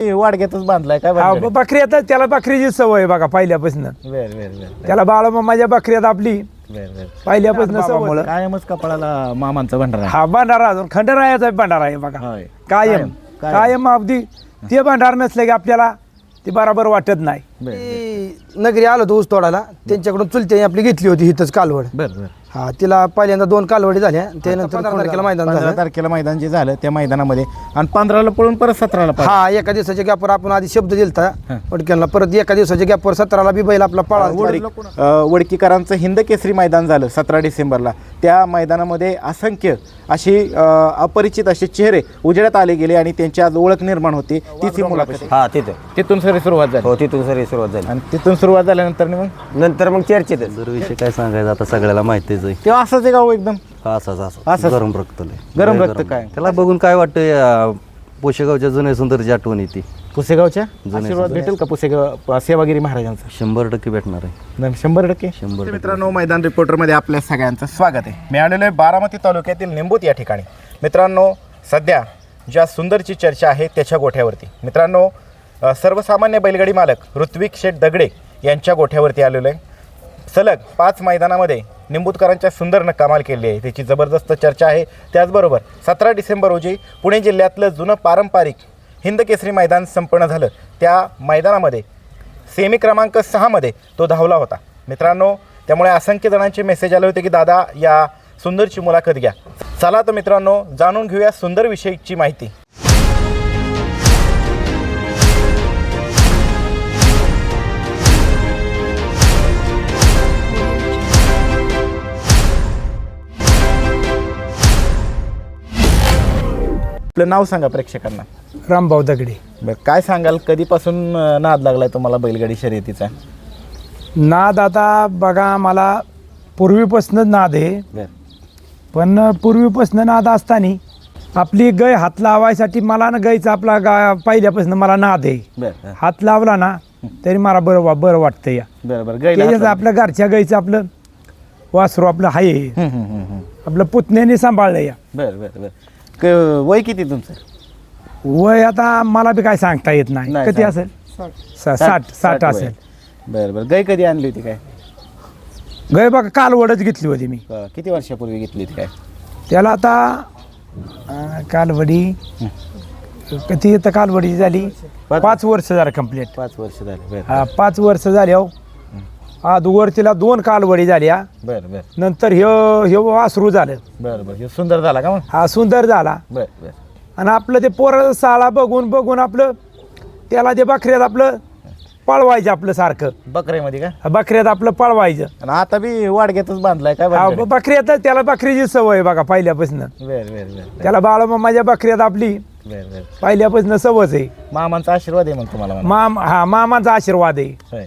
वाडग्यातच बांधलाय काय हा, बांधलाय? बकरी आता त्याला बकरीची सवय आहे बघा पहिल्यापासून. बर बर बर. त्याला बाळा माझ्या बकरीत आपली. बर बर. पहिल्यापासून सवय कायमच कपाळाला मामांचा भंडारा आहे. हा भंडारा अजून खंडरायाचा भंडारा आहे बघा. होय. कायम कायम, अगदी ते भंडार नसले की आपल्याला ते बरोबर वाटत नाही. बर ती नगरी आलो होतो ऊस तोडायला. त्यांच्याकडून चुलते आपली घेतली होती हिथंच कालवड. बर बर. हा तिला पहिल्यांदा दोन कालवडी झाल्या. त्यानंतर पंधरा तारखेला मैदान पंधरा झालं. तारखेला मैदान जे झालं त्या मैदानामध्ये. आणि पंधराला पळून परत सतराला पाहिजे. हा एका दिवसाच्या गॅपवर आपण आधी शब्द दिलता. पटक्याला परत एका दिवसाच्या गॅपवर सतराला बी बैल आपला पळा अ, वडकीकरांचं हिंद केसरी मैदान झालं सतरा डिसेंबरला. त्या मैदानामध्ये असंख्य अशी अ, अपरिचित असे चेहरे उजेडात आले गेले आणि त्यांची आज ओळख निर्माण होती. तीच ही मुलाखत. हा तिथं. तिथून सरी सुरुवात झाली. हो तिथून सरी सुरुवात झाली. आणि तिथून सुरुवात झाल्यानंतर मग? नंतर मग चर्चेतच. जर विषय काय सांगायचं आता सगळ्याला माहितीच आहे तेव्हा असंच आहे गाव एकदम? असाच असंच? असा. गरम रक्त लय. गरम लय रक्त काय? त्याला बघून काय वाटतं या पोशेगावच्या जुन्या सुंदरची आठवण येते. पुसेगावच्या? जुने आशीर्वाद भेटेल का पुसेगाव सेवागिरी महाराजांचा? शंभर टक्के भेटणार आहे. नाही, शंभर टक्के. शंभर टक्के. मित्रांनो मैदान रिपोर्टरमध्ये आपल्या सगळ्यांचं स्वागत आहे. मी आलेलो आहे बारामती तालुक्यातील निंबूत या ठिकाणी. मित्रांनो सध्या ज्या सुंदरची चर्चा आहे त्याच्या गोठ्यावरती. मित्रांनो अ, सर्वसामान्य बैलगाडी मालक ऋत्विक शेठ दगडे यांच्या गोठ्यावरती आलेलो आहे. सलग पाच मैदानामध्ये निंबूतकरांच्या सुंदरनं कमाल केली आहे. त्याची जबरदस्त चर्चा आहे. त्याचबरोबर सतरा डिसेंबर रोजी पुणे जिल्ह्यातलं जुनं पारंपरिक हिंदकेसरी मैदान संपन्न झालं. त्या मैदानामध्ये सेमी क्रमांक सहामध्ये तो धावला होता. मित्रांनो त्यामुळे असंख्य जणांचे मेसेज आले होते की दादा या सुंदरची मुलाखत घ्या. चला तर मित्रांनो जाणून घेऊया सुंदरविषयीची माहिती. आपलं नाव सांगा प्रेक्षकांना. रामभाऊ दगडे. बरं काय सांगाल? कधीपासून अं, नाद लागलाय तुम्हाला बैलगाडी शर्यतीचा? नाद आता बघा मला पूर्वीपासूनच नाद आहे. पण पूर्वीपासून नाद असताना आपली गाय हात लावायसाठी मला ना गायचा आपला गा पहिल्यापासून मला नाद आहे. बरं हात लावला ना तरी मला बरं वा बरं वाटतं या बरं. बरं गैला त्याच्यात आपल्या घरच्या गायचं आपलं वासरू आपलं आहे. आपलं पुतण्याने सांभाळलं या बरं बरं बरं. क- वय किती तुमचं? वय आता मला बी काय सांगता येत नाही. नाही, किती सांग. असेल? सा- साठ साठ वय. असेल. बरं बरं. गाय कधी आणली होती काय? गाय बघा कालवडच घेतली होती मी. किती वर्षापूर्वी घेतली होती काय? त्याला आता अं, कालवडी. किती तर कालवडी झाली? पाच- पाच वर्ष झालं कंप्लीट पाच वर्ष झाली बरं. हा पाच वर्ष झाली हो अगोदर तिला दोन कालवडी झाल्या. बरं बरं. नंतर ह्यो ह्यो वासरू झालं. बरं बरं. हे सुंदर झाला का मग? हा सुंदर झाला. बरं बरं. आणि आपलं ते पोरं साळा बघून बघून आपलं त्याला ते बकऱ्यात आपलं पळवायचं आपलं सारखं. बकऱ्यामध्ये का? बकऱ्यात आपलं पळवायचं. आणि आता बी वाडग्यातच बांधलाय काय हा? बकऱ्यात त्याला बकरीची सवय आहे बघा पहिल्यापासून. बरं बरं बरं. त्याला बाळ माझ्या बकऱ्यात आपली बरं बरं. पहिल्यापासून सवच आहे. मामांचा आशीर्वाद आहे मग तुम्हाला म्हणा. माम हा मामाचा आशीर्वाद आहे. होय.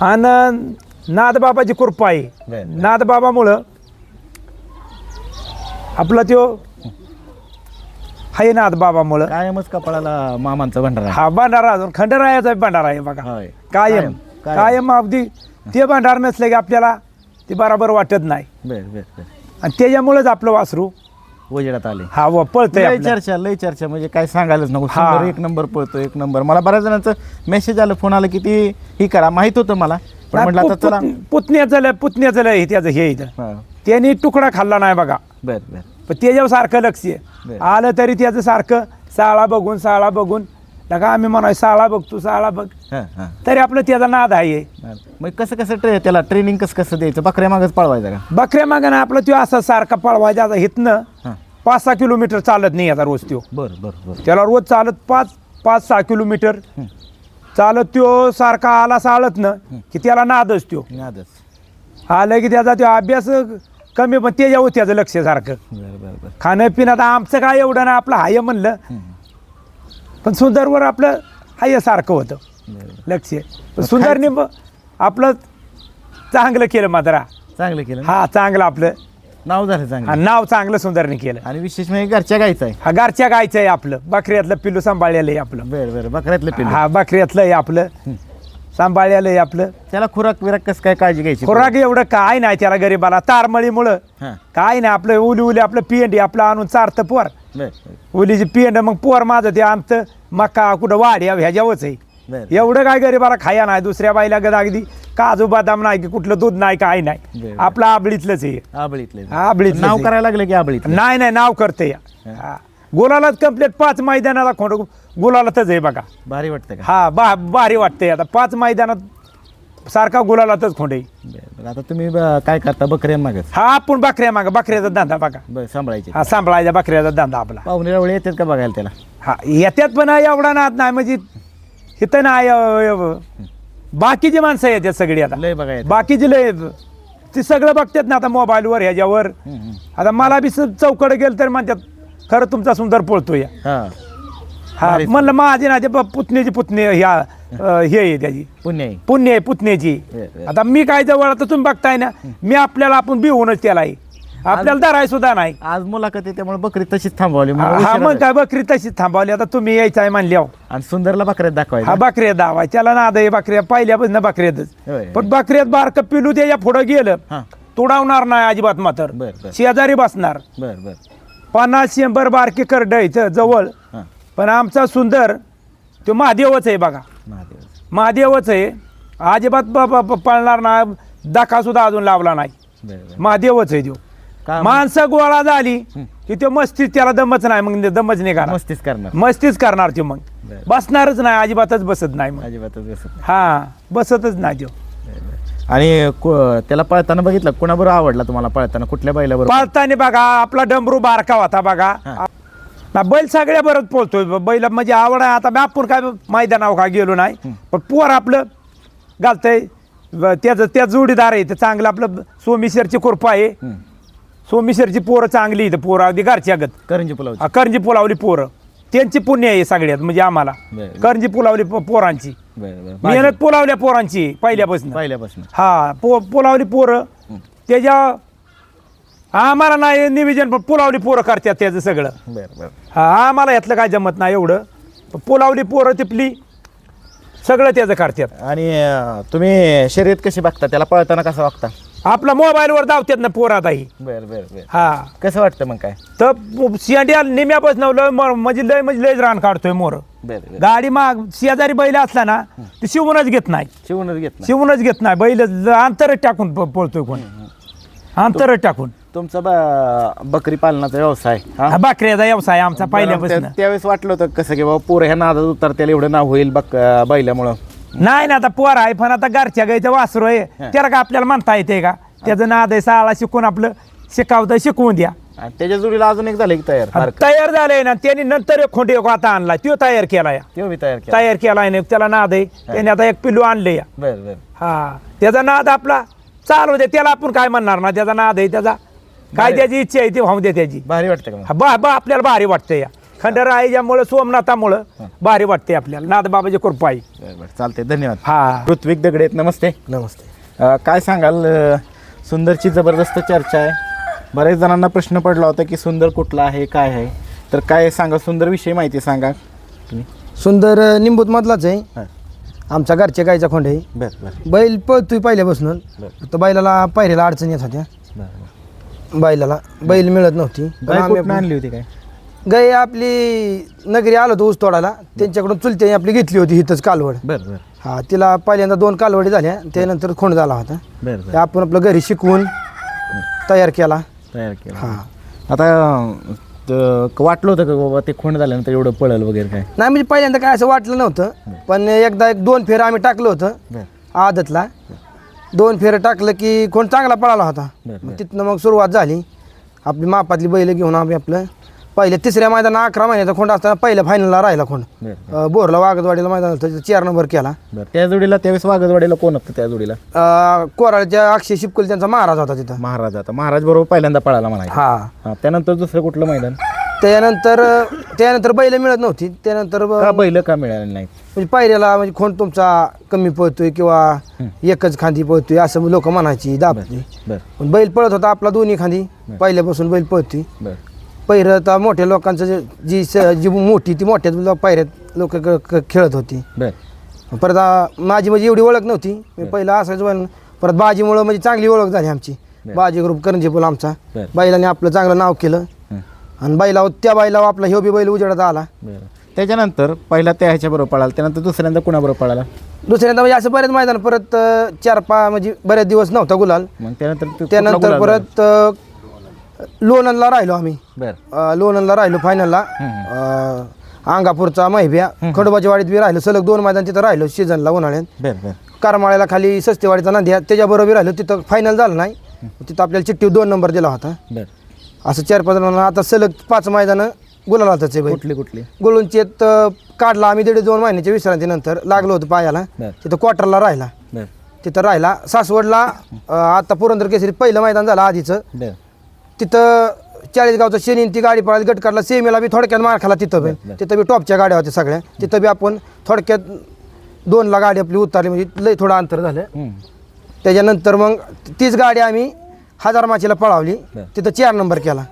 आणि नादबाबाची कृपा आहे बरं. नादबाबामुळं आपला त्यो आहे नादबाबामुळं कायमच कपाळाला मामांचा भंडारा. हा भंडारा अजून खंडरायाचा भंडारा आहे बघा होय. कायम कायम, कायम. कायम अगदी ते भंडार नसले की आपल्याला ते बरोबर वाटत नाही बरं बरं बरं आणि त्याच्यामुळेच आपलं वासरू उजेडात आले. हा व पळतंय लय आपलं. चर्चा लय चर्चा म्हणजे काय सांगायलाच नको. हा. एक नंबर पळतो एक नंबर. मला बऱ्याच जणांचं मेसेज आलं फोन आला की ती ही करा. माहीत होतं मला. पण म्हटलं आता चला. पुत- पुतण्याचं लय- पुतण्याचं लय त्याचं हे इथं. हा. त्यांनी तुकडा खाल्ला नाही बघा. बर बर. पण त्याच्यावर सारखं लक्ष आहे. बरं. आलं तरी त्याचं सारखं साळा बघून साळा बघून लगा आम्ही म्हणाय साळा बघतो साळा बघ. हां हां. तरी आपलं त्याचा नाद आहे. बरं. मग कसं कसं ट्रे त्याला ट्रेनिंग कसं कसं द्यायचं? बकऱ्या मागच पळवायचं का? बकऱ्या मागं आपलं त्यो असा सारखा पळवायचा आता इथनं हां. पाच सहा किलोमीटर चालत नाही आता रोज त्यो. बरं बरं बरं. त्याला रोज चालत पाच पाच सहा किलोमीटर चालत त्यो सारखा आला चालत ना की त्याला नादच त्यो. नादच. आलं की त्याचा त्यो अभ्यास कमी पण त्याच्यावर त्याचं लक्ष सारखं. बरं बरं बरं. खाणं पिणं आता आमचं काय एवढं ना आपलं हाय म्हणलं. पण सुंदरवर आपलं हाय सारखं होतं लक्ष पण सुंदरने ब- आपलं चांगलं केलं मात्र चांगलं केलं? हा चांगलं आपलं. नाव झालं हा, चांगलं नाव चांगलं सुंदरने केलं. आणि विशेष म्हणजे घरच्या गायचं आहे. हा घरच्या गायचं आहे आपलं. बकऱ्यातलं पिल्लू सांभाळलेलं आहे आपलं. बरं बरं. बकऱ्यातलं पिल्लू. हा बकऱ्यातलं आहे आपलं. सांभाळलेलं आपलं. त्याला खुराक विराक कसं काय काळजी घ्यायची? खुराक एवढं काय नाही त्याला गरीबाला. तारमळीमुळं. हां. काय नाही आपलं उली उली आपलं पिंडी आपलं आणून चारतं पोर. बर. उलीची पिंड मग पोर माझं ते आमचं मका कुठं वाड्या ह्याच्यावरच आहे. बर. एवढं काय गरीबाला खाया नाही दुसऱ्या बाईला गद अगदी काजू बदाम नाही की कुठलं दूध नाही काय नाही. बरं. आपलं आबळीतलंच आहे. आबळीतले आबळीतलंच नाव आहे. करायला लागलं की आबळीत नाही नाही नाव करते या हा. गुलालाच कंप्लीट पाच मैदानाला खोंड गुलालातच आहे बघा. भारी वाटतं का? हा बा भारी वाटते आता पाच मैदानात सारखा गुलालातच खोंड. आहे बरं, बरं. आता तुम्ही ब- काय करता? बकऱ्या मागच हा आपण बकऱ्या मागा बकऱ्याचा धंदा बघा. बरं सांभाळायचे. हा सांभाळायचा बकऱ्याचा धंदा आपला. पाहुणे रावळे येतात का बघायला त्याला? हा येत्यात पण एवढा नाद नाही म्हणजे इथं नाही बाकीची माणसं येतात सगळी आता. लय बघा येतात. बाकीचे लय ते सगळं बघतात ना आता मोबाईलवर ह्याच्यावर. हम्म, हम्म. आता मला बी चौकड गेलं तर म्हणतात खरं तुमचा सुंदर पळतोय. हा. हा. म्हणलं माझी ना ते प- पुतणीची पुतणी ह्या अ, हे आहे त्याची. पुण्य आहे. पुण्य आहे पुतण्याची. आता मी काय जवळ आता तुम्ही बघताय ना मी आपल्याला आपण बिहूनच त्याला आहे. आपल्याला धराय सुद्धा नाही. आज मुलाखत आहे त्यामुळे बकरी तशीच थांबवली. म्हणून हा उशिरा मग झाला. काय बकरी तशीच थांबवली. आता तुम्ही यायचं आहे म्हणल्या आणि सुंदरला बकऱ्यात दाखवायचं. हा बकऱ्या दावा त्याला ना आहे बकऱ्या पहिल्यापासून बकऱ्यातच. होय. पण बकऱ्यात बारक पिलू त्याच्या पुढं गेलं हा. तुडावणार नाही अजिबात मात्र बर, बर. शेजारी बसणार. बर बर. पन्नास शंभर बारकी करड इथं जवळ. हा. पण आमचा सुंदर तो महादेवच आहे बघा. महादेव. महादेवच आहे. अजिबात पळणार ना दाखा सुद्धा अजून लावला नाही. महादेवच आहे का माणसं गोळा झाली की तो मस्तीच त्याला दमच नाही मग दमच नाही करणार. मस्तीच करणार. मस्तीच करणार तो मग. बरं. बसणारच नाही अजिबातच बसत नाही मग. अजिबातच बसत नाही. हा बसतच नाही तो. आणि कु- त्याला पळताना बघितलं? कोणाबरोबर आवडला तुम्हाला पळताना? कुठल्या बैलाबरोबर? पाळताना बघा आपला डमरू बारका होता बघा. ना बैल सगळ्या बरंच पोलतोय बैल म्हणजे आवड आहे. आता आपण काय मैदानावर का गेलो नाही. पण पोर आपलं घालतंय. त्याचं त्या जोडीदार आहे. ते चांगलं आपलं सोमेश्वरची कृपा आहे. सोमेश्वरची पोरं चांगली इथं पोरं अगदी घरच्या गत करंजी पुलाव करंजी पुलावली पोरं. त्यांची पुण्य आहे सगळ्यात म्हणजे आम्हाला. करंजी पुलावली पोरांची. मेहनत पुलावल्या पोरांची पहिल्यापासून. पहिल्यापासून. हा पो पुलावली पोरं. त्याच्या आम्हाला नाही निवेदन पण पुलावली पोरं करतात त्याचं सगळं. बर बर. हा आम्हाला यातलं काय जमत नाही एवढं. पण पुलावली पोरं तिपली सगळं त्याचं करतात. आणि अं, तुम्ही शर्यत कशी बघता? त्याला पळताना कसं वागता आपला मोबाईलवर धावतात ना पोरं आता ही. बर बर बर. हा. कसं वाटतं मग काय? तर शिंड्या निम्यापासून लय म- म्हणजे लय म्हणजे लयच रान काढतोय मोर. बर बर. गाडी माग शेजारी बैल असला ना ती शिवूनच घेत नाही. शिवूनच घेत नाही. शिवूनच घेत नाही. बैल अंतरच टाकून प- पळतोय कोण. अंतरच टाकून. तुमचा ब- बकरी पालनाचा व्यवसाय हा? हा बाकऱ्याचा व्यवसाय आमचा पहिल्यापासून. त्या- त्यावेळेस वाटलं होतं कसं की बाबा पोरं ह्या नादात उतरत्याला एवढं नाव होईल बक बैल्यामुळं नाही ना आता पोर आहे पण आता घरच्या गायचं वासरू आहे. त्याला का आपल्याला म्हणता येते का? त्याचं नाद आहे साळा शिकून आपलं शिकावतं शिकवून द्या. आणि त्याच्या जोडीला अजून एक झालं की तयार आता. तयार झालंय ना त्यांनी नंतर एक खोंडी एक आता आणला तो तयार केलाय त्यो बी तयार केला. तयार केलाय ना त्याला नाद आहे. त्याने आता एक पिल्लू आणले बर. हा त्याचा नाद आपला चालू दे त्याला आपण काय म्हणणार ना? त्याचा नाद आहे त्याचा. काय त्याची इच्छा आहे ती होऊ दे त्याची. भारी वाटतं का मग? हा, बा बा आपल्याला भारी वाटते या. खंडरायाच्यामुळं सोमनाथामुळं भारी वाटते आपल्याला. नाद बाबाची कृपा आहे बर धन्यवाद. हा. ऋत्विक दगडेत नमस्ते. नमस्ते. अं, काय सांगाल अं, सुंदरची जबरदस्त चर्चा आहे. बऱ्याच जणांना प्रश्न पडला होता की सुंदर कुठला आहे काय आहे? तर काय सांगा सुंदर विषयी माहिती सांगा. तुम्ही. सुंदर अ, निंबूत मधलाच आहे आमच्या घरच्या गायचा खोंड आहे. बर बर. बैल पळतोय पहिल्यापासून. बरं. फक्त बैलाला पायऱ्याला अडचण येत होत्या. बर बैलाला. बैल मिळत नव्हती. पण गाय आम्ही कुठनं आपली- आणली होती काय गाय आपली नगरी आलो होतो ऊस तोडायला त्यांच्याकडून चुलते आपली घेतली होती हिथंच कालवड. बर बर. हा तिला पहिल्यांदा दोन कालवडी झाल्या त्यानंतर खोंड झाला होता. बर ते बर आपण आपलं घरी शिकवून तयार केला. तयार केलं. हा. आता अं, त- वाटलं होतं का बाबा ते खोंड झाल्यानंतर एवढं पळल वगैरे काय? नाही म्हणजे पहिल्यांदा काय असं वाटलं नव्हतं पण एकदा एक दोन फेर आम्ही टाकलं होतं आदतला. दोन फेरं टाकलं की कोण चांगला पळाला होता. मग तिथनं मग सुरुवात झाली. आपली मापातली बैल घेऊन आम्ही आपलं पहिल्या तिसऱ्या मैदानात अकरा महिन्याचा खोंड असताना पहिल्या फायनलला राहिला खोंड. बर अं, बोरला वागदवाडीला मैदान होतं तिथं चार नंबर केला. बर त्या जोडीला त्यावेळेस वागदवाडीला कोण होतं त्या जोडीला? अं, कोराळच्या अक्षय शिपकुल त्यांचा महाराज होता तिथं. महाराज आता महाराज बरोबर पहिल्यांदा पळाला म्हणायचं. हा. हा त्यानंतर दुसरं कुठलं मैदान? त्यानंतर त्यानंतर बैल मिळत नव्हती. त्यानंतर ब- का बैल का मिळाले नाही? म्हणजे पायऱ्याला म्हणजे खोंड तुमचा कमी पळतोय किंवा एकच खांदी पळतोय असं लोक म्हणायची बर पण बैल पळत होता आपला दोन्ही खांदी. पहिल्यापासून बैल पळतोय. बर. पहिरं तर मोठ्या लोकांचं जे- जी स- जी मोठी ती मोठ्या लो- पायऱ्यात लोक खेळत होती. बर. परत आ, माझी म्हणजे एवढी ओळख नव्हती. मी पहिलं असायचं बैल परत बाजीमुळं म्हणजे चांगली ओळख झाली आमची. बाजी ग्रुप करंजीपूल आमचा. बरं. बैलाने आपलं चांगलं नाव केलं. हं. आणि बैलावर त्या बैलावर आपला ह्यो बी बैल उजेडात आला. बरं. त्याच्यानंतर पहिला त्या ह्याच्याबरोबर पळाला त्यानंतर दुसऱ्यांदा कुणाबरोबर पळाला? दुसऱ्यांदा म्हणजे असं बरेच मैदान परत अं, चार पाच म्हणजे बरेच दिवस नव्हता गुलाल. मग त्यानंतर तू कुठला त्यानंतर गुलाल झाला? परत अं, लोणंदला राहिलो आम्ही. बरं. अं, लोणंदला राहिलो फायनलला अंगापूरचा महिब्या खडोबाच्या वाडीत बी राहिलो. सलग दोन मैदान तिथं राहिलो सीझनला उन्हाळ्यात. बरं बरं. करमाळ्याला खाली सस्तेवाडीचा नांद्या त्याच्याबरोबर राहिलो. तिथं फायनल झालं नाही. तिथं आपल्याला चिठ्ठी दोन नंबर दिला होता. बरं. असं चार पाच रन आता सलग पाच मैदानं गुलाल होताच बैल कुठली कुठली? गुळूंचेत अं, काढला आम्ही दीड दोन महिन्याच्या विश्रांतीनंतर. लागलो होतो पायाला. बरं. तिथं क्वार्टरला राहिला. बरं. तिथं राहिला. सासवडला अं, आता पुरंदर केसरी पहिलं मैदान झालं आधीचं. बरं. तिथं चाळीसगावचं शनी ती गाडी पळाली गट काढला सेमीला बी थोडक्यात मार खाला तिथं बी. तिथं बी टॉपच्या गाड्या होत्या सगळ्या. तिथं बी आपण थोडक्यात दोनला गाडी आपली उतरली म्हणजे लई थोडं अंतर झालं. त्याच्यानंतर मग तीच गाडी आम्ही हजार माचीला पळावली. तिथं चार नंबर केला.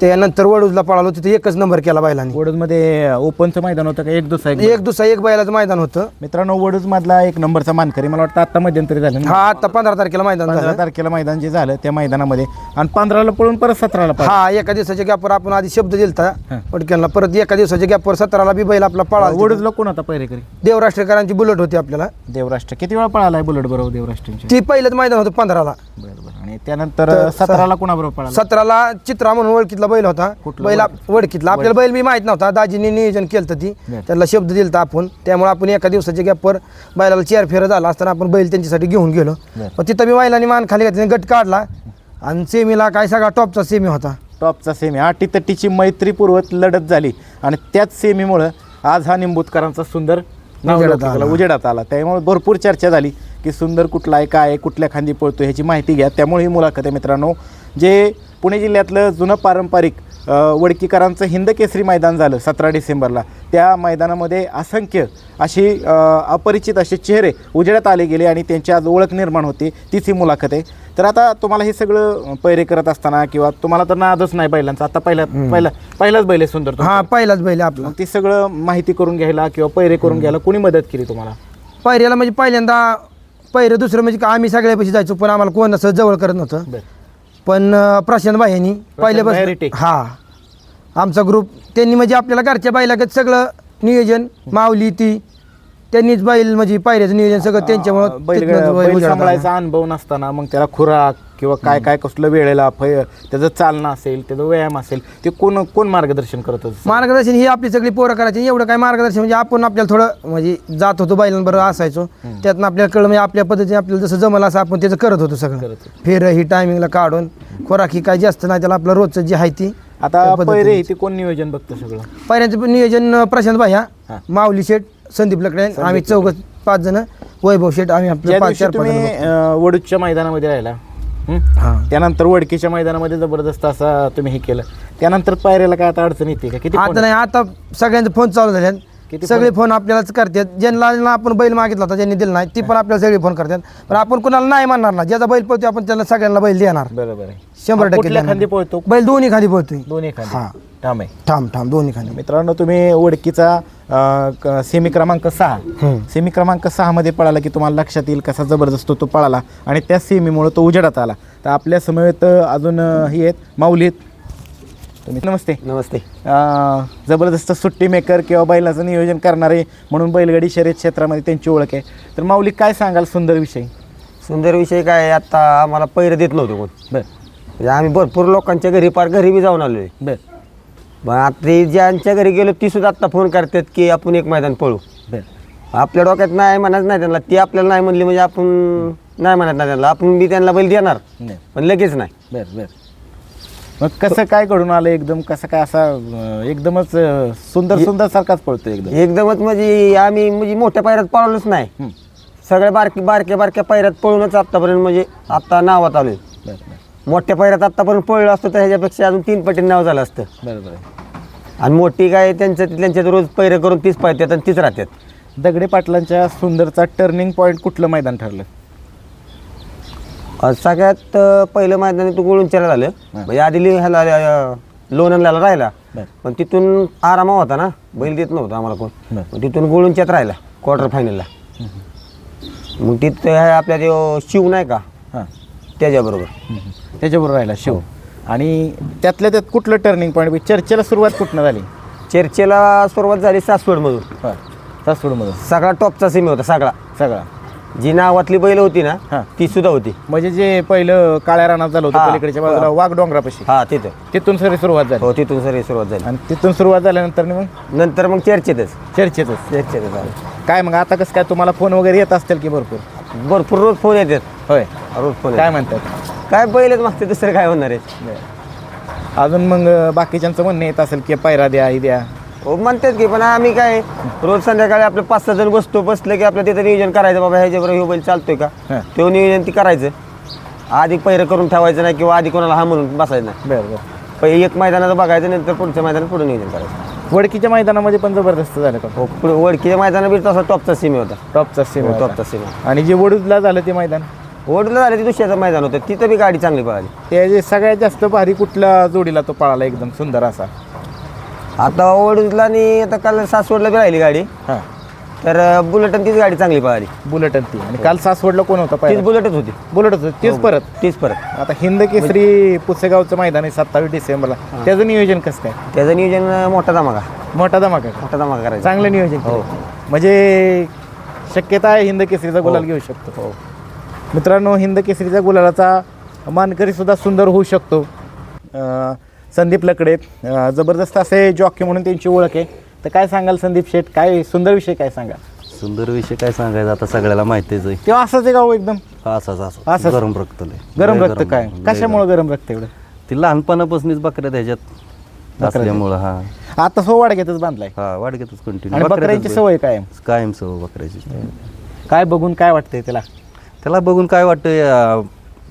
त्यानंतर वडूजला पळालो तिथं एकच नंबर केला बैलांनी. वडूजमध्ये ओपनचं मैदान होतं का? एक दुसरा एक एक दुसरा एक बैलाचं मैदान होतं. मित्रांनो वडूज मधला एक नंबरचा मानकरी मला वाटतं आता मध्यंतरी झालं ना? हा आता पंधरा तारखेला मैदान पंधरा झालं तारखेला मैदान जे झालं त्या मैदानामध्ये. आणि पंधराला पळून परत सतराला पळाला. हा एका दिवसाच्या गॅपवर आपण आधी शब्द दिलता. हा. परत एका दिवसाच्या गॅपवर सतराला बी बैल आपला पळाला वडूजला कोण आता पहिरेकरी? देवराष्ट्रकरांची बुलेट होती आपल्याला. देवराष्ट्र. किती वेळा पळाला आहे बुलेट बरोबर देवराष्ट्रांची? ती पहिलंच मैदान होतं पंधराला. बरं बरं. आणि त्यानंतर सतराला कोणाबरोबर पळाला? सतराला चित्रा म्हणून ओळखीतला बैल होता? कुठला बैल आप- वडकीतला. आपल्याला बैल बी माहीत नव्हता. दाजीने नियोजन केलं ती. बरं. त्याला शब्द दिलता आपण. त्यामुळे आपण एका दिवसाच्या गॅपवर बैलाला चेअर फेर झाला असताना आपण बैल त्यांच्यासाठी घेऊन गेलो. बरं. पण तिथं बी बैलांनी मान खाली घातली गट काढला. आणि सेमीला काय सगळा टॉपचा सेमी होता. टॉपचा सेमी. आटी तट्टीची मैत्रीपूर्वक लढत झाली. आणि त्याच सेमीमुळं आज हा निंबूतकरांचा सुंदर उजेडात आला. उजेडात आला. त्यामुळे भरपूर चर्चा झाली की सुंदर कुठला आहे काय आहे कुठल्या खांदी पळतो ह्याची माहिती घ्या. त्यामुळे ही मुलाखत आहे मित्रांनो. जे पुणे जिल्ह्यातलं जुनं पारंपरिक वडकीकरांचं हिंद केसरी मैदान झालं सतरा डिसेंबरला. त्या मैदानामध्ये असंख्य अशी अपरिचित असे चेहरे उजेडात आले गेले आणि त्यांची आज ओळख निर्माण होते. तीच ही मुलाखत आहे. तर आता तुम्हाला हे सगळं पैरे करत असताना किंवा तुम्हाला तर नादच नाही बैलांचा. आता पहिला पहिला पहिलाच बैल आहे सुंदर. हा पहिलाच बैल आपला. ती सगळं माहिती करून घ्यायला किंवा पैरे करून घ्यायला कोणी मदत केली तुम्हाला? पहिल्याला म्हणजे पहिल्यांदा पहिलं दुसरं म्हणजे आम्ही सगळ्यापाशी जायचो पण आम्हाला कोण असं जवळ करत नव्हतं. पण अं, प्रशांत भाई यांनी पहिल्यापासून बाहेरिटे. हा आमचा ग्रुप त्यांनी म्हणजे आपल्याला घरच्या बैलागत सगळं नियोजन माऊली ती त्यांनीच बैल म्हणजे पायऱ्याचं नियोजन सगळं त्यांच्यामुळं बैल तिथनंच बैल बैल उजेडात आला. सांभाळायचा अनुभव नसताना मग त्याला खुराक किंवा काय काय कसलं वेळेला फय त्याचं चालणं असेल त्याचा व्यायाम असेल ते कोण कोण मार्गदर्शन करत असतं? मार्गदर्शन ही आपली सगळी पोरं करायची एवढं काय मार्गदर्शन म्हणजे आपण आपल्याला थोडं म्हणजे जात होतो बैलांबरोबर असायचो त्यातनं आपल्याला कळलं म्हणजे आपल्या पद्धतीने आपल्याला जसं जमलं असं आपण त्याचं करत होतो सगळं करत. फेर ही टायमिंगला काढून खोराक ही काय जास्त नाही त्याला आपलं रोजचं जे आहे ती आता त्या पद्धतीने. पैरे ते कोण नियोजन बघतं सगळं पण नियोजन अं, प्रशांत भाई. हा माऊली शेठ संदीप लकडे आम्ही चौघ पाच जण वैभव शेठ आम्ही आपले ज्या पाच दिवशी चार पाच तुम्ही जण अं, वडूच्या मैदानामध्ये राहिला हं? हा. त्यानंतर वडकीच्या मैदानामध्ये जबरदस्त असा तुम्ही हे केलं. त्यानंतर पायऱ्याला काय आता अडचण येते का? किती आता नाही आता सगळ्यांचे फोन चालू झाले. किती सगळे फोन? आपल्यालाच करतात. ज्यांना ज्यांना आपण बैल मागितला होता ज्यांनी दिला नाही ती पण आपल्याला सगळे फोन करतात. पण आपण कुणाला नाही म्हणणार ना. ज्याचा बैल पळतो आपण त्याला सगळ्यांना बैल देणार. बरोबर आहे. शंभर टक्के कुठल्या देणार. खांदी पळतो? बैल दोन्ही खाली पळतोय. दोन्ही हा. खांदी ठाम आहे. थांब थांब दोन्ही खाली. मित्रांनो तुम्ही ओळखीचा सेमी क्रमांक सहा. सेमी क्रमांक सहामध्ये पळाला की तुम्हाला लक्षात येईल कसा जबरदस्त तो पळाला आणि त्या सेमीमुळे तो उजेडात आला. तर आपल्या समवेत अजून ही आहेत माऊली आहेत. तुम्ही नमस्ते. नमस्ते. जबरदस्त सुट्टी मेकर किंवा बैलाचं नियोजन करणारे म्हणून बैलगाडी शर्यत क्षेत्रामध्ये त्यांची ओळख आहे. तर माऊली काय सांगाल सुंदर विषय? सुंदर विषय काय आहे, आता आम्हाला पैर देत नव्हते कोण. बर. म्हणजे आम्ही भरपूर लोकांच्या घरी पार घरी बी जाऊन आलोय. बर. मग आता ते ज्यांच्या घरी गेलो ती सुद्धा आत्ता फोन करतात की आपण एक मैदान पळू. आपल्या डोक्यात नाही म्हणायचं नाही त्यांना. ती आपल्याला नाही म्हणली म्हणजे आपण नाही म्हणत नाही त्यांना. आपण बी त्यांना बैल देणार. नाही. पण लगेच नाही. बर बर. मग कसं काय घडून आलं एकदम? कसं काय असा अं, एकदमच अं, सुंदर सुंदर सारखाच पळतो एकदम? एकदमच म्हणजे आम्ही म्हणजे मोठ्या पायऱ्यात पळवलोच नाही. हं. सगळ्या बारकी बारक्या बारक्या पायऱ्यात पळूनच आत्तापर्यंत म्हणजे आत्ता नावात आलोय. बर बर. मोठ्या पायऱ्यात आत्तापर्यंत पळलं असतं तर ह्याच्यापेक्षा अजून तीन पटीने नाव झालं असतं. बरोबर आहे. आणि मोठी काय त्यांचं त्यांच्यात रोज पैरे करून तीच पाहतात आणि तीच राहतात. दगडे पाटलांच्या सुंदरचा टर्निंग पॉईंट कुठलं मैदान ठरलं? अं, सगळ्यात अं, पहिलं मैदान तू गोळूंच्याला झालं. म्हणजे आधी लि- ह्याला अं, लोणंदला राहिला. बरं. पण तिथून आरामा होता ना? बैल देत नव्हता आम्हाला कोण. बरं. पण तिथून गोळूंच्यात राहिला क्वार्टर फायनलला मग तिथं आपल्या ते शिव नाही का? हां. त्याच्याबरोबर. त्याच्याबरोबर राहिला शिव. आणि त्यातल्या त्यात कुठलं टर्निंग पॉईंट चर्चेला सुरुवात कुठनं झाली? चर्चेला सुरुवात झाली सासवडमधून. हां सासवडमधून. सगळा टॉपचा सीमे होता सगळा. सगळा. जी नावातली बैल होती हा. ना ती सुद्धा होती. म्हणजे जे पहिलं काळ्या रानात झालं होतं. पलीकडच्या बाजूला वाघ डोंगरापाशी. हा तिथं. तिथून सरी सुरुवात झाली. हो तिथून सर सुरुवात झाली. आणि तिथून सुरुवात झाल्यानंतर मग? नंतर मग चर्चेतच. चर्चेतच. चर्चेतच. काय मग आता कसं काय तुम्हाला फोन वगैरे येत असतील की भरपूर? भरपूर रोज फोन येतात. होय. रोज फोन काय. म्हणतात? काय बैलच मागते दुसरं काय होणार आहे? अजून मग बाकीच्यांचं म्हणणं येत असेल की पायरा द्या ही द्या. हो म्हणतात की पण आम्ही काय रोज संध्याकाळी आपलं पाच सहा जण बसतो बसलं की आपलं तिथं नियोजन करायचं बाबा ह्याच्याबरोबर ह्यो बैल चालतोय का? हां. तो नियोजन ती करायचं. आधी पैरं करून ठेवायचं नाही किंवा आधी कोणाला हा म्हणून बसायचं नाही. बरं बरं. पहिले एक मैदानाचं बघायचं नंतर पुढच्या मैदानात पुढे नियोजन करायचं. वडकीच्या मैदानामध्ये पण जबरदस्त झालं का? हो पुढे ओळखीच्या मैदानात बी तसा टॉपचा सीमे होता. टॉपचा सीम हो, टॉपचा सीमे आणि जे वडूजला झालं ते मैदान? ओढलं झालं ते दुसऱ्याचं मैदान होतं. तिथं बी गाडी चांगली पळाली. ते जे सगळ्यात जास्त भारी कुठल्या जोडीला तो पळाला एकदम सुंदर असा? आता ओढूला आणि आता काल सासवडला बी राहिली गाडी. हां. तर बुलेट तीच गाडी चांगली पळाली. बुलेट ती. आणि काल सासवडला कोण होता तीच पाहिजे बुलेटच होती. बुलेट होतं. तीच परत? तीच परत. आता हिंद केसरी पुसेगावचं मैदान आहे सत्तावीस डिसेंबरला. त्याचं नियोजन कसं काय? त्याचं नियोजन अं, मोठा धमाका. मोठा धमाका का? मोठा धमाका करायचा. चांगलं नियोजन हो. म्हणजे शक्यता आहे हिंद केसरीचा गुलाल घेऊ शकतो. हो. मित्रांनो हिंद केसरीचा गुलालाचा मानकरी सुद्धा सुंदर होऊ शकतो. संदीप लकडे जबरदस्त असे जॉकी म्हणून त्यांची ओळख आहे. तर काय सांगाल संदीप शेठ? काय सुंदर विषय काय सांगा सुंदर विषय काय सांगायचं? आता सगळ्याला माहितीच आहे. तेव्हा असंच आहे गाव एकदम? असंच असंच. असं गरम रक्त लय. गरम लय रक्त काय? लय कशामुळे गरम. रक्त एवढं? गरम. ती लहानपणापासूनच बकऱ्या त्याच्यात असल्यामुळं हा. आता सो वाडग्यातच बांधलाय. हा वाढगेतच कंटिन्यू बकऱ्यांची सवय काय कायम सवय बकऱ्याची. काय बघून काय वाटतंय त्याला? त्याला बघून काय वाटतं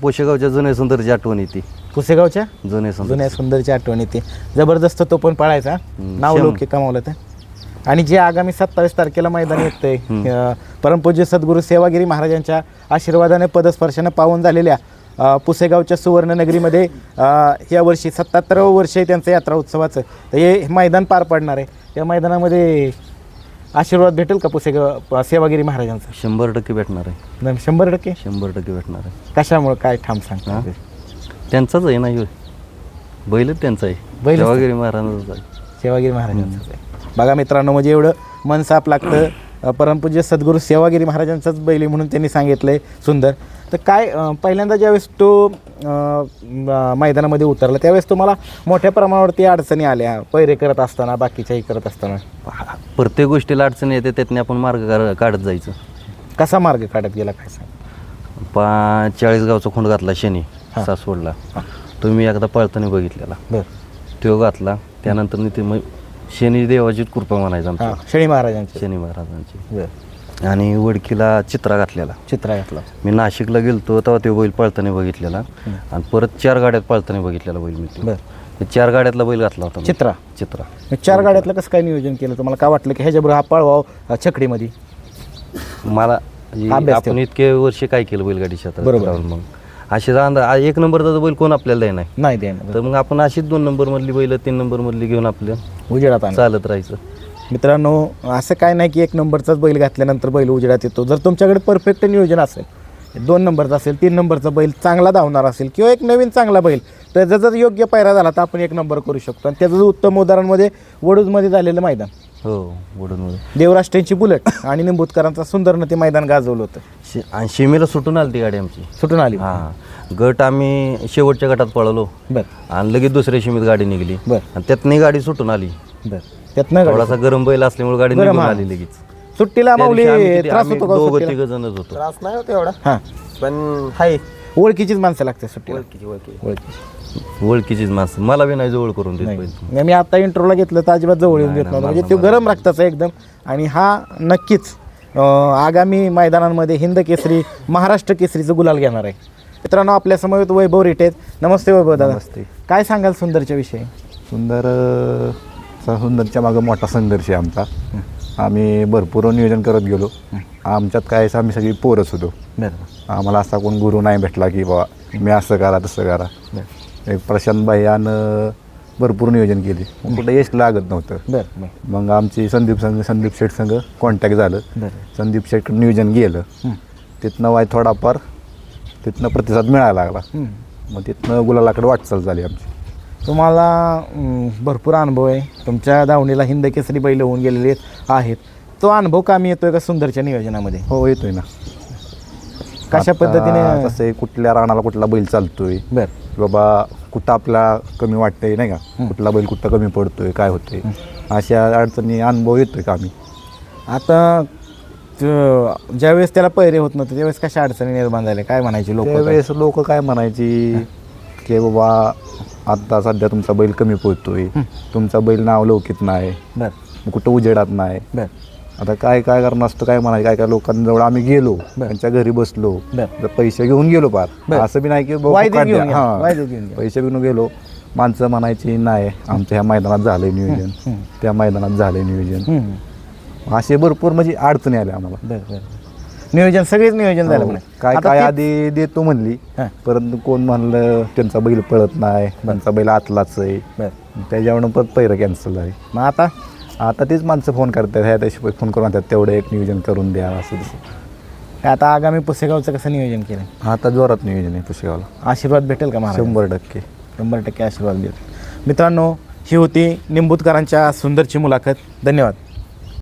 पोशेगावच्या जुन्या सुंदरची आठवण येते. पुसेगावच्या जुने सुंदर जुन्या सुंदरची आठवण येते. जबरदस्त तो पण पळायचा. नाव लौकिक कमावलं तर. आणि जे आगामी सत्तावीस तारखेला मैदान येतंय अं, परमपूज्य सद्गुरू सेवागिरी महाराजांच्या आशीर्वादाने पदस्पर्शानं पावन झालेल्या अं, पुसेगावच्या सुवर्णनगरीमध्ये या वर्षी सत्याहत्तरावं वर्ष आहे त्यांचं यात्रा उत्सवाचं. तर हे मैदान पार पडणार आहे. या मैदानामध्ये आशीर्वाद भेटेल का पुसेगाव सेवागिरी महाराजांचा? शंभर टक्के भेटणार आहे. न- शंभर टक्के? शंभर टक्के भेटणार आहे. कशामुळे काय ठाम हा? सांगता त्यांचाच आहे ना ह्यो बैलच त्यांचा आहे. बैलच सेवागिरी महाराजांचा आहे. सेवागिरी महाराजांचं आहे. बघा मित्रांनो म्हणजे एवढं मन साप लागतं. अ, परमपूज्य सद्गुरू सेवागिरी महाराजांचाच बैली म्हणून त्यांनी सांगितलंय. सुंदर. तर काय पहिल्यांदा ज्यावेळेस तो मैदानामध्ये उतरला त्यावेळेस तुम्हाला मोठ्या प्रमाणावरती अडचणी आल्या पैरे करत असताना बाकीच्याही करत असताना? प्रत्येक गोष्टीला अडचणी येते त्यातने आपण मार्ग काढ- काढत जायचं. कसा मार्ग काढत गेला काय सांग? पा चाळीस गावचा खोंड घातला शनी सासवडला. तुम्ही एकदा पळताना बघितलेला. तो घातला त्यानंतर मी ते मग शनी देवाची कृपा म्हणायचं शनी महाराजांचे. शनी महाराजांची. आणि वडकीला चित्रा घातलेला. चित्रा घातला. मी नाशिकला गेलतो तेव्हा ते बैल पळताना बघितलेला. आणि परत चार गाड्यात पळताना बघितलेला बैल मी तो. बरं. ते चार गाड्यातला बैल घातला होता मी. चित्रा. चित्रा. मग चार गाड्यातलं कसं काय नियोजन केलं? तुम्हाला काय वाटलं की ह्याच्याबरोबर हा पळवाव अ, छकडीमध्ये? मला अभ्यास आपण इतके वर्ष काय केलं बैलगाडी क्षेत्रात बरोबर. राहून मग? असे अंदा एक नंबरचा बैल कोण आपल्याला नाही. नाही द्या तर मग आपण अशीच दोन नंबर मधली बैल तीन नंबर मधली घेऊन आपल्या उजेडात चालत राहायचं. मित्रांनो असं काय नाही की एक नंबरचाच बैल घातल्यानंतर बैल उजेडात येतो. जर तुमच्याकडे परफेक्ट नियोजन असेल दोन नंबरचा असेल तीन नंबरचा बैल चांगला धावणार असेल किंवा एक नवीन चांगला बैल त्याचा जर योग्य पायरा झाला तर आपण एक नंबर करू शकतो. आणि त्याचं उत्तम उदाहरणमध्ये वडूजमध्ये झालेलं मैदान. हो वडून देवराष्ट्रांची बुलेट आणि निंबूतकरांचा सुंदरनं ते मैदान गाजवलं होतं. शे- आणि शिमेला सुटून आली ती गाडी आमची. सुटून आली. हा. गट आम्ही शेवटच्या गटात पळवलो बरं. आणि लगेच दुसऱ्या शिमीत गाडी निघली. बरं. आणि त्यातनी गाडी सुटून आली. बरं. त्यातनं गाडी. थोडासा गरम बैल असल्यामुळे गाडी गरम, निघून हा. आली लगेच. सुट्टीला त्या माऊली दिवशी आम्ही किती- त्रास आम्ही होतो का दोघं सुट्टीला? तिघ जणच होतो. त्रास नाही होत एवढा. हां. पण हाय. ओळखीचीच माणसं लागते सुट्टीला. ओळखीची ओळखी ओळखी ओळखीचीच माणसं. मला बी नाही जवळ करून देत बैल. नाही मी आता इंट्रोला घेतलं तर अजिबात जवळ येऊन देत नव्हतं म्हणजे तो गरम रक्ताचा एकदम. आणि हा नक्कीच अं, आगामी मैदानांमध्ये हिंद केसरी महाराष्ट्र केसरीचं गुलाल घेणार आहे. मित्रांनो आपल्या समवेत वैभव रिटेत. नमस्ते वैभव दादा. नमस्ते. काय सांगाल सुंदरच्या विषयी? सुंदर अ, चा सुंदरच्या मागं मोठा संघर्ष आहे आमचा. आम्ही भरपूर नियोजन करत गेलो. आमच्यात काय आम्ही सगळी पोरच होतो. आम्हाला असा कोण गुरु नाही भेटला की बाबा मी असं करा तसं करा. एक प्रशांत भाई आणि भरपूर नियोजन केले. कुठं यश लागत नव्हतं. मग आमची संदीप संघ संदीप शेठ संघ कॉन्टॅक्ट झालं. संदीप शेठकडे नियोजन गेलं तिथनं वाय थोडाफार तिथनं प्रतिसाद मिळायला लागला. मग तिथनं गुलालाकडे वाटचाल झाली आमची. तुम्हाला भरपूर अनुभव आहे. तुमच्या दावणीला हिंद केसरी बैल होऊन गेलेले आहेत. तो अनुभव कामी येतोय का सुंदरच्या नियोजनामध्ये? हो येतोय ना. कशा पद्धतीने? कसं आहे कुठल्या रानाला कुठला बैल चालतोय बर. की बाबा कुठं आपला कमी वाटतंय नाही का? कुठला बैल कुठं कमी पडतोय काय होतंय? अशा अडचणी अनुभव येतोय का आम्ही? आता ज्यावेळेस त्याला पैरे होत नव्हते त्यावेळेस कशा अडचणी निर्माण झाल्या? काय म्हणायचे लोक? त्यावेळेस लोक काय म्हणायची? की बाबा आता सध्या तुमचा बैल कमी पडतोय तुमचा बैल नाव लौकित नाही. कुठं उजेडात नाही. आता काय काय कारण असतं काय म्हणायचं काय काय लोकांजवळ आम्ही गेलो. त्यांच्या घरी बसलो. पैसे घेऊन गेलो. पार असं बी नाही की. पैसे घेऊन गेलो. माणसं म्हणायची नाही आमच्या ह्या मैदानात झालंय नियोजन. त्या मैदानात झालंय नियोजन. असे भरपूर म्हणजे अडचणी आल्या आम्हाला. नियोजन सगळेच नियोजन झालं हो. म्हणे. काय आता काय ते- आधी देतो म्हणली हां. परंतु कोण म्हणलं त्यांचा बैल पळत नाही त्यांचा बैल आतलाच आहे. बर. त्याच्यावरून परत पैरं कॅन्सल झाली. मग आता? आता तेच माणसं फोन करतात ह्या त्याशी फोन करून म्हणतात तेवढं एक नियोजन करून द्या असं तसं. काय आता आगामी पुसेगावचं कसं नियोजन केलं आता जोरात नियोजन आहे पुशेगावला आशीर्वाद भेटेल का मला शंभर टक्के. शंभर टक्के आशीर्वाद देतो मित्रांनो ही होती निंबूतकरांच्या सुंदरची मुलाखत. धन्यवाद.